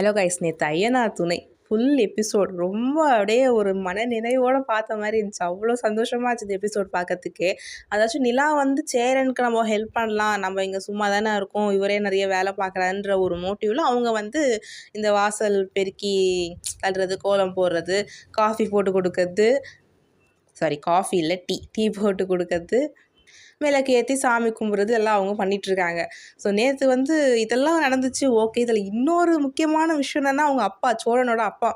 Hello guys நேற்று ஐயனா துணை. Full episode ரொம்ப அப்படியே ஒரு மன நினைவோடு பார்த்த மாதிரி இருந்துச்சு. அவ்வளோ சந்தோஷமாக இருந்துச்சு எபிசோட் பார்க்கறதுக்கு. அதாச்சும் நிலா வந்து சேரனுக்கு நம்ம ஹெல்ப் பண்ணலாம். நம்ம இங்கே சும்மா தானே இருக்கோம். இவரே நிறைய வேலை பார்க்குறான்ற ஒரு மோட்டிவில் அவங்க வந்து இந்த வாசல் பெருக்கி தள்ளுறது கோலம் போடுறது காஃபி போட்டு கொடுக்கறது. சாரி காஃபி இல்லை டீ டீ போட்டு கொடுக்கறது. விளக்கு ஏற்றி சாமி கும்பிட்றது எல்லாம் அவங்க பண்ணிகிட்ருக்காங்க ஸோ நேற்று வந்து இதெல்லாம் நடந்துச்சு. ஓகே இதில் இன்னொரு முக்கியமான விஷயம் என்னென்னா அவங்க அப்பா சோழனோட அப்பா.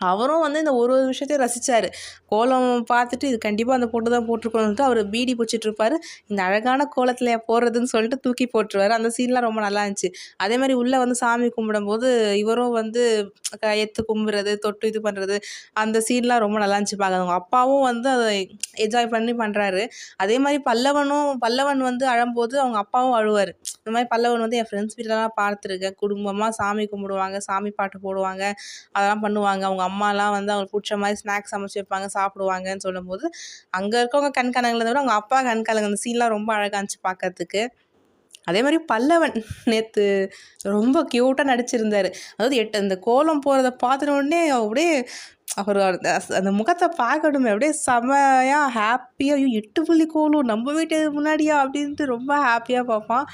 அவரும் வந்து இந்த ஒரு ஒரு விஷயத்தையும் ரசித்தார் கோலம் பார்த்துட்டு இது கண்டிப்பாக அந்த பொண்ணு தான் போட்டிருக்கணுன்ட்டு அவர் பீடி பிடிச்சிட்டு இருப்பார். இந்த அழகான கோலத்தில் போடுறதுன்னு சொல்லிட்டு தூக்கி போட்டுருவார். அந்த சீன்லாம் ரொம்ப நல்லா இருந்துச்சு. அதே மாதிரி உள்ளே வந்து சாமி கும்பிடும்போது இவரும் வந்து கையெத்து கும்பிட்றது தொட்டு இது பண்ணுறது அந்த சீன்லாம் ரொம்ப நல்லா இருந்துச்சு பார்க்க அவங்க அப்பாவும் வந்து அதை என்ஜாய் பண்ணி பண்ணுறாரு அதே மாதிரி பல்லவனும் பல்லவன் வந்து அழும்போது அவங்க அப்பாவும் அழுவார். இந்த மாதிரி பல்லவன் வந்து என் ஃப்ரெண்ட்ஸ் வீட்டிலலாம் பார்த்துருக்கேன். குடும்பமாக சாமி கும்பிடுவாங்க சாமி பாட்டு போடுவாங்க அதெல்லாம் பண்ணுவாங்க. அவங்க அம்மாலாம் வந்து அவங்களுக்கு பிடிச்ச மாதிரி ஸ்நாக்ஸ் சமைச்சு வைப்பாங்க சாப்பிடுவாங்கன்னு சொல்லும்போது அங்கே இருக்கவங்க கண் விட அவங்க அப்பா கண் கலங்க அந்த சீன்லாம் ரொம்ப அழகாக இருந்துச்சு பார்க்கறதுக்கு அதே மாதிரி பல்லவன் நேற்று ரொம்ப க்யூட்டாக நடிச்சிருந்தார். அதாவது எட்டு அந்த கோலம் போகிறத பார்த்துன உடனே அப்படியே அவர் அந்த அந்த முகத்தை பார்க்கணுமே அப்படியே செமையாக ஹாப்பியாக ஐயோ எட்டு புள்ளி கோலம் நம்ம வீட்டு முன்னாடியா அப்படின்ட்டு ரொம்ப ஹாப்பியாக பார்ப்பான்.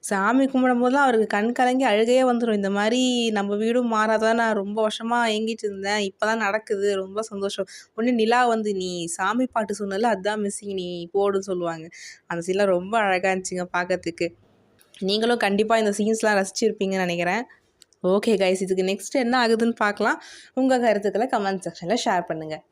சாமி கும்பிடும்போதுலாம் அவருக்கு கண் கலங்கி அழுகையே வந்துடும் இந்த மாதிரி நம்ம வீடும் மாறாதான் நான் ரொம்ப வருஷமாக ஏங்கிட்டு இருந்தேன். இப்போ தான் நடக்குது. ரொம்ப சந்தோஷம். ஒன்று நிலா வந்து நீ சாமி பாட்டு சொன்னல அதுதான் மிஸ்ஸிங் நீ போடுன்னு சொல்லுவாங்க. அந்த சீன்லாம் ரொம்ப அழகாக இருந்துச்சுங்க பார்க்கறதுக்கு நீங்களும் கண்டிப்பாக இந்த சீன்ஸ்லாம் ரசிச்சிருப்பீங்கன்னு நினைக்கிறேன். ஓகே கைஸ் இதுக்கு நெக்ஸ்ட் என்ன ஆகுதுன்னு பார்க்கலாம். உங்கள் கருத்துக்களை கமெண்ட் செக்ஷனில் ஷேர் பண்ணுங்கள்